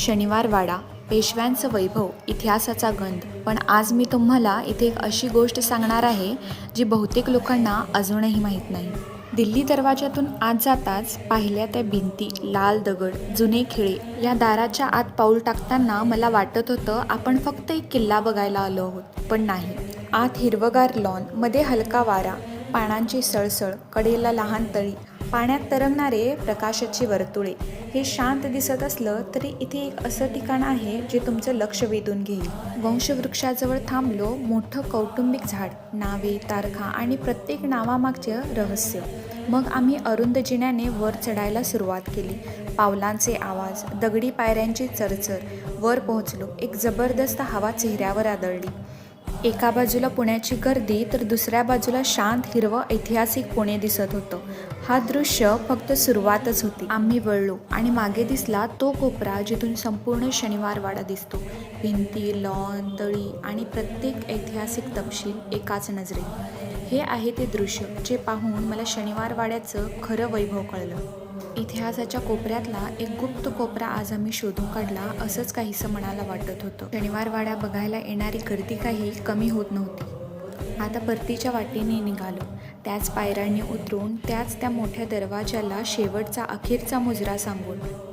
शनिवारवाडा पेशव्यांचं वैभव इतिहासाचा गंध. पण आज मी तुम्हाला इथे एक अशी गोष्ट सांगणार आहे जी बहुतेक लोकांना अजूनही माहीत नाही. दिल्ली दरवाजातून आत जाताच पाहिल्या त्या भिंती लाल दगड जुने खिळे या दाराच्या आत पाऊल टाकताना मला वाटत होतं आपण फक्त एक किल्ला बघायला आलो आहोत. पण नाही. आत हिरवगार लॉनमध्ये हलका वारा पानांची सळसळ कडेला लहान तळी पाण्यात तरंगणारे प्रकाशाची वर्तुळे. हे शांत दिसत असलं तरी इथे एक असं ठिकाण आहे जे तुमचं लक्ष वेधून घेईल. वंशवृक्षाजवळ थांबलो मोठं कौटुंबिक झाड नावे तारखा आणि प्रत्येक नावामागचं रहस्य. मग आम्ही अरुंद जिन्याने वर चढायला सुरुवात केली. पावलांचे आवाज दगडी पायऱ्यांची चरचर. वर पोहोचलो. एक जबरदस्त हवा चेहऱ्यावर आदळली. एका बाजूला पुण्याची गर्दी तर दुसऱ्या बाजूला शांत हिरवं ऐतिहासिक पुणे दिसत होतं. हा दृश्य फक्त सुरुवातच होती. आम्ही वळलो आणि मागे दिसला तो कोपरा जिथून संपूर्ण शनिवारवाडा दिसतो. भिंती लॉन तळी आणि प्रत्येक ऐतिहासिक तपशील एकाच नजरेत. हे आहे ते दृश्य जे पाहून मला शनिवारवाड्याचं खरं वैभव कळलं. इतिहासाच्या कोपऱ्यातला एक गुप्त कोपरा आज आम्ही शोधून काढला असंच काहीसं मनाला वाटत होतं. शनिवारवाड्या बघायला येणारी गर्दी काही कमी होत नव्हती. आता परतीच्या वाटेने निघालो. त्याच पायऱ्यांनी उतरून त्याच त्या मोठ्या दरवाजाला शेवटचा अखेरचा मुजरा सांगून